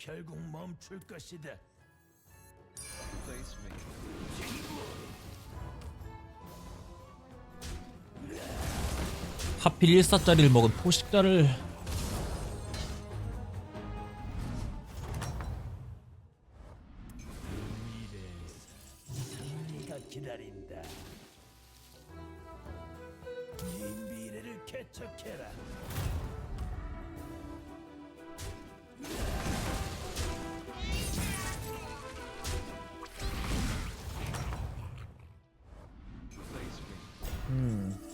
결국 멈출 것이다. 하필 1사짜리를 먹은 포식자를 嗯。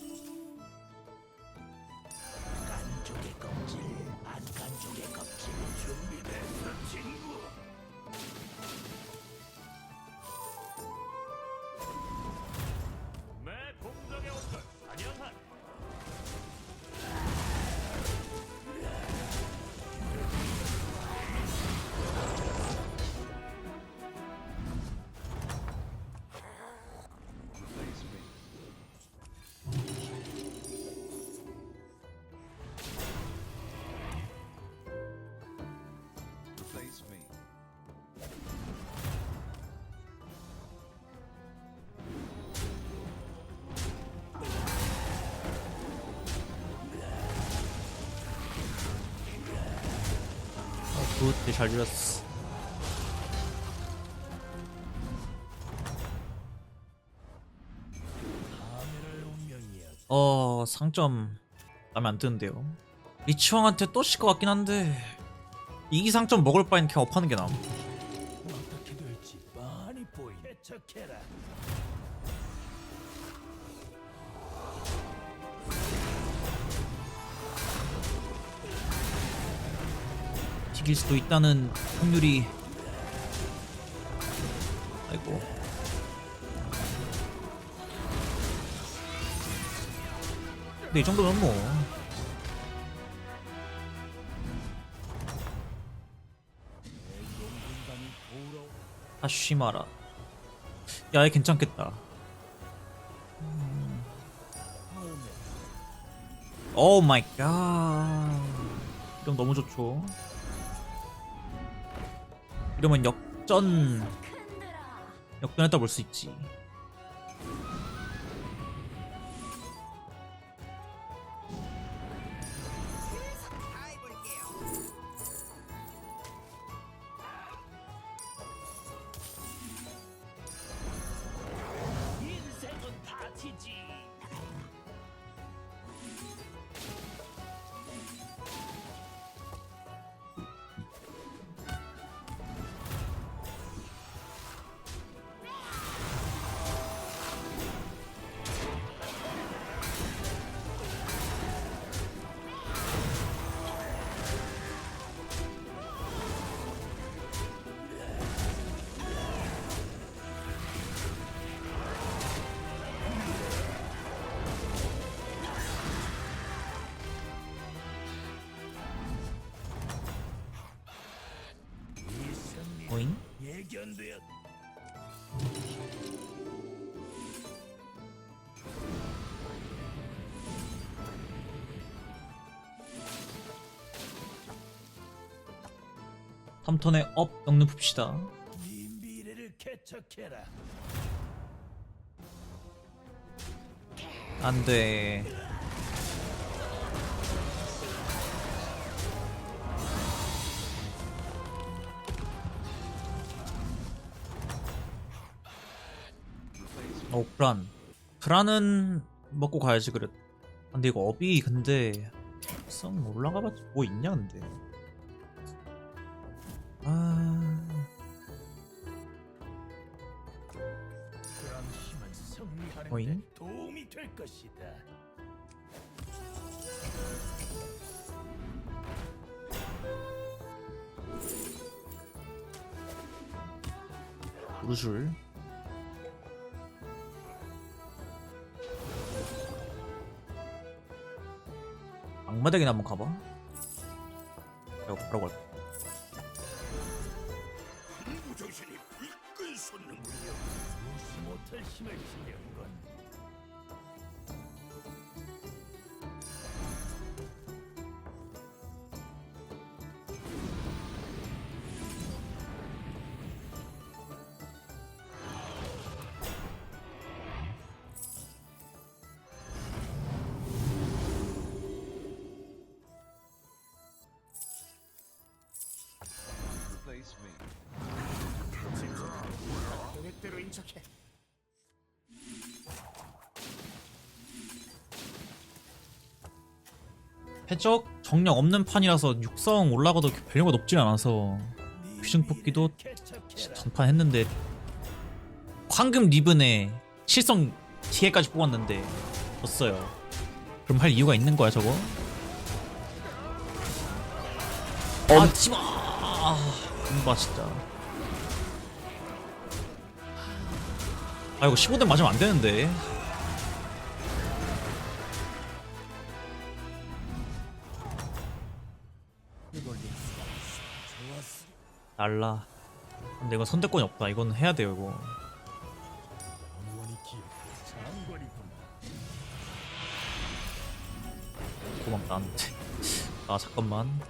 굿, 네, 잘 줄였어. 어, 상점 마음에 안 드는데요. 리치왕한테 또칠것 같긴 한데 이기 상점 먹을 바엔 그냥 업하는 게 나음. 어떻게 될지 뻔히 보이. 개척해라. 튀길 수도 있다는 확률이 아이고. 근데 이 정도면 뭐. 아쉬마라. 야얘 괜찮겠다. 오 마이 갓. 이러면 너무 좋죠 이러면 역전 역전했다 볼 수 있지 3턴에 업 영립읍시다. 안돼. 어 브란 브란은 먹고 가야지 그랬 아, 근데 이거 업이 근데 썩 올라가봤자 뭐 있냐 근데? 어잉? 데 도움이 될 것이다. 우르줄 악마대기나 한번 가봐 이거 바로 갈 계획대로 인척해. 해적 정령 없는 판이라서 육성 올라가도 밸류가 높진 않아서 퓨ዥ 뽑기도 전판 했는데 황금 리븐에 실성 뒤에까지 뽑았는데 졌어요. 그럼 할 이유가 있는 거야 저거? 아 티마 아 이거 진짜. 아 이거 15대 맞으면 안 되는데. 날라. 근데 이건 선택권이 없다. 이건 해야 돼요 이거. 고맙다. 안돼 아 잠깐만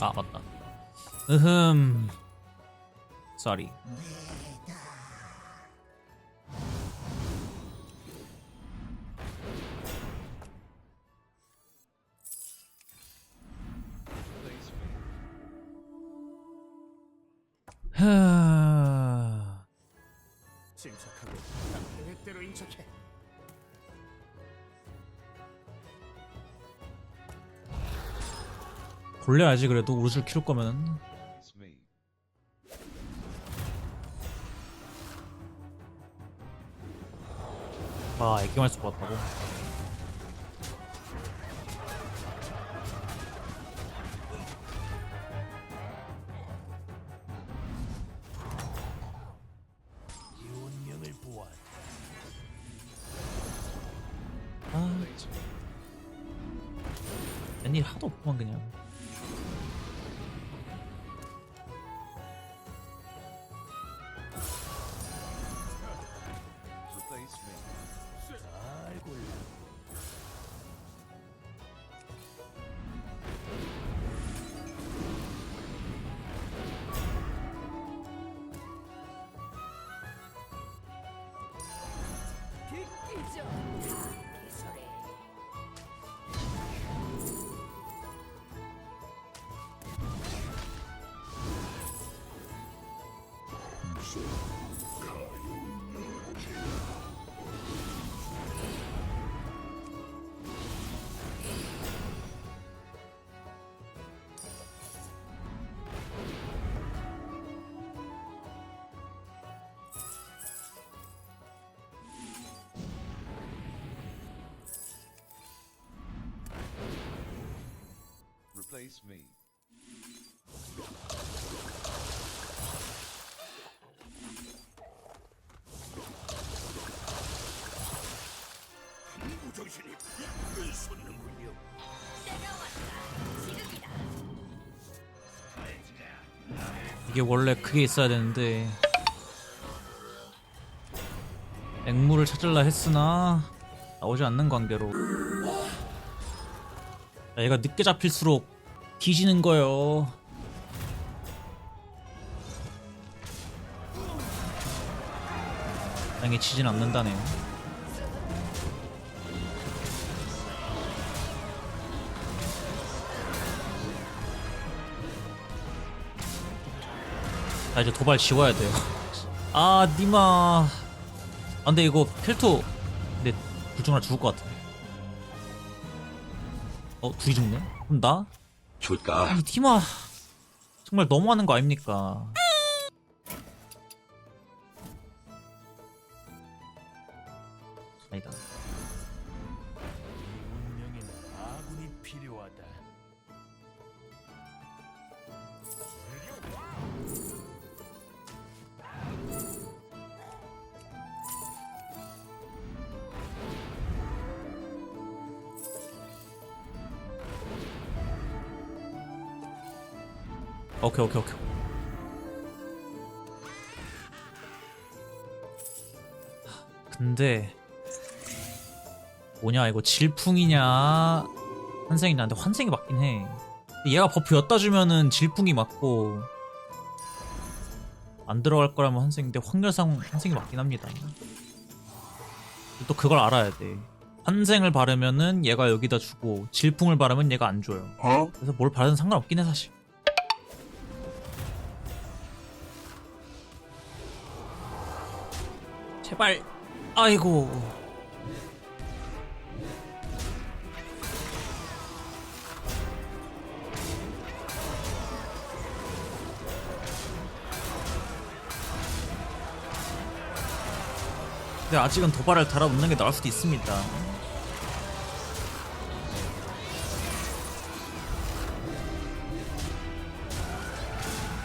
아 맞다 으흠. 하... 침착하고 딱 계획대로 인척해. 골려야지 그래도 우르줄 키울 거면은. 아 애기말 수 같다고 이 운명을 보아. 아. 웬일 하도 없구만 그냥 Replace me. 이게 원래 그게 있어야 되는데. 앵무를 찾을라 했으나 나오지 않는 관계로. 야, 얘가 늦게 잡힐수록 뒤지는 거요. 다행히 치진 않는다네요 자 이제 도발 지워야 돼요 아 니마 아 근데 이거 필토 근데 둘중 하나 죽을 것 같아 어 둘이 죽네? 그럼 나? 줄까? 아니 디마 정말 너무하는 거 아닙니까 아니다 운명에는 아군이 필요하다. 오케이 오케이 오케이. 근데 뭐냐 이거 질풍이냐? 환생이냐 근데 환생이 맞긴 해. 얘가 버프 엿다 주면은 질풍이 맞고 안 들어갈 거라면 환생인데 확률상 환생이 맞긴 합니다. 또 그걸 알아야 돼. 환생을 바르면은 얘가 여기다 주고 질풍을 바르면 얘가 안 줘요. 그래서 뭘 바르든 상관없긴 해 사실 제발. 아이고. 근데 아직은 도발을 달아놓는 게 나을 수도 있습니다.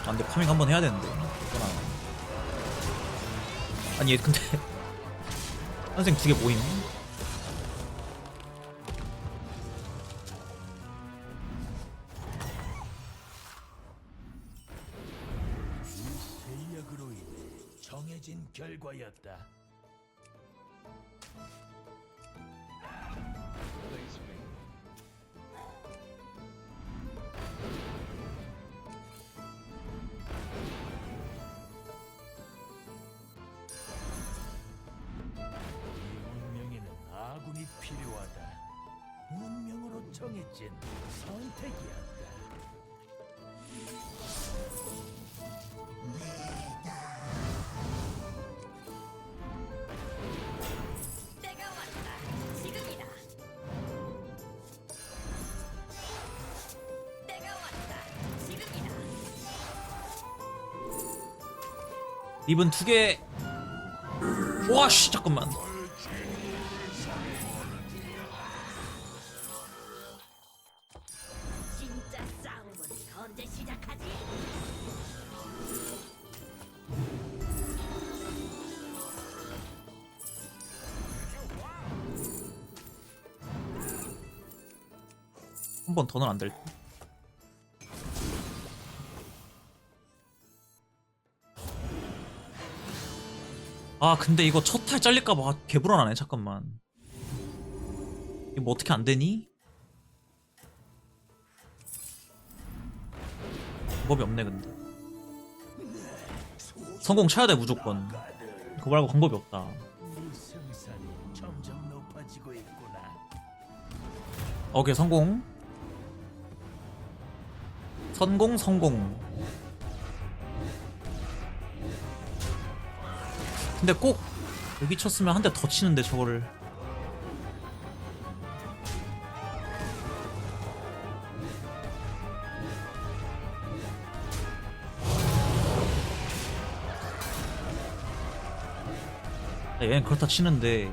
아 근데 파밍 한번 해야 되는데. 아니 얘 근데 선생 두 개 모임 인해 정해진 결과였다. 정해진 선택이었다. 때가 왔다. 지금이다. 때가 왔다. 지금이다. 립은 두개 와씨 잠깐만 한 번 더는 안될 듯. 아 근데 이거 첫 탈 잘릴까봐 개불안하네 잠깐만 이거 뭐 어떻게 안 되니? 방법이 없네 근데 성공 쳐야 돼 무조건 그거 말고 방법이 없다. 오케이 성공 성공 성공. 근데 꼭 여기 쳤으면 한 대 더 치는데 저거를. 야, 얘는 그렇다 치는데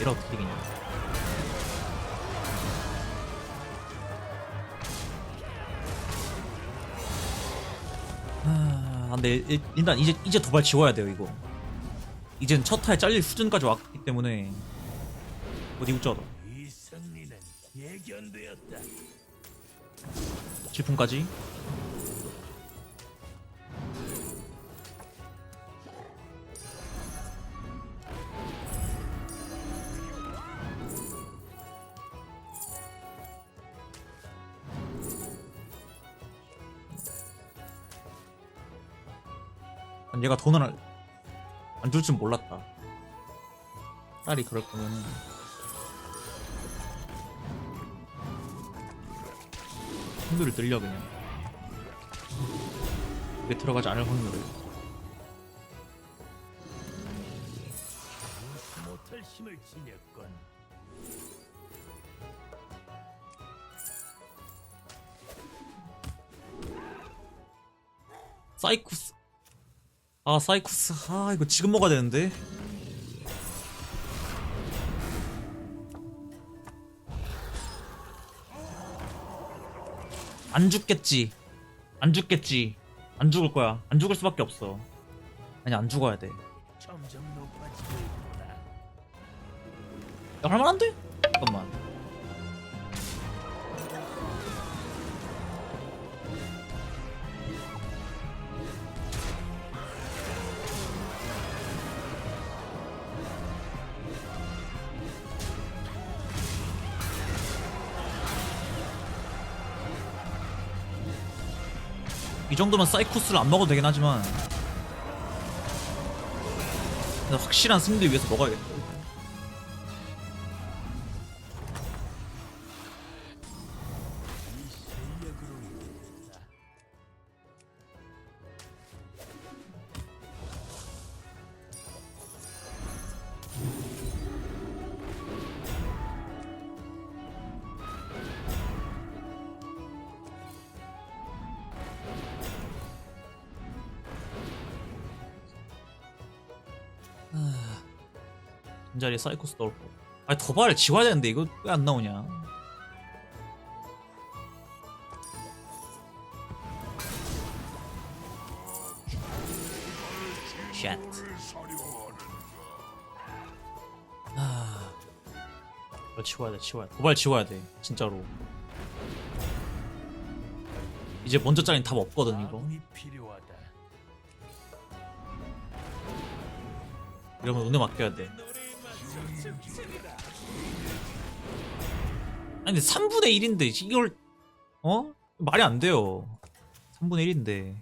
얘를 어떻게 이기냐 아, 근데 일- 일단 이제 이제 도발 지워야 돼요 이거. 이젠 첫 타에 잘릴 수준까지 왔기 때문에 어디 웃자다. 이 승리는 예견되었다. 질풍까지. 얘가 돈을 안 줄 줄 몰랐다. 딸이 그럴 거면은 확률을 늘려 그냥. 이게 들어가지 않을 확률을. 못할 힘을 지녔건. 사이쿠스. 아 사이쿠스. 아 이거 지금 먹어야 되는데. 안 죽겠지. 안 죽겠지. 안 죽을 거야. 안 죽을 수밖에 없어. 아니 안 죽어야 돼. 야 점점 높아지고 있구나. 할만한데? 잠깐만. 이 정도면 사이코스를 안 먹어도 되긴 하지만. 확실한 승리를 위해서 먹어야겠다 자리에 사이코스 넣을 거 아니 도발을 지워야 되는데 이거 왜 안 나오냐? 쉣 아, 이걸 지워야 돼 지워야 돼. 도발 지워야 돼 진짜로. 이제 먼저 짜린 답 없거든 이거. 이러면 운에 맡겨야 돼 아니 근데 3분의 1인데 이걸 어? 말이 안 돼요. 3분의 1인데.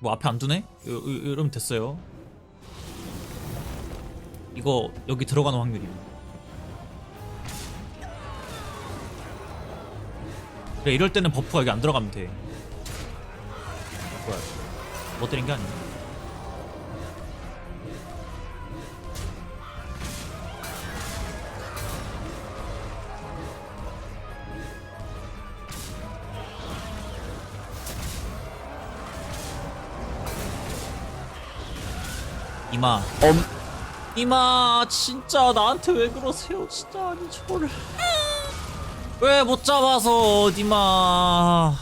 뭐 앞에 안 두네? 이러면 됐어요. 이거 여기 들어가는 확률이요. 그래 이럴 때는 버프가 여기 안 들어가면 돼. 뭐야 뭐 때린 게 아니야 이마. 이마 진짜 나한테 왜 그러세요? 진짜 아니 저를. 왜 못 잡아서 니마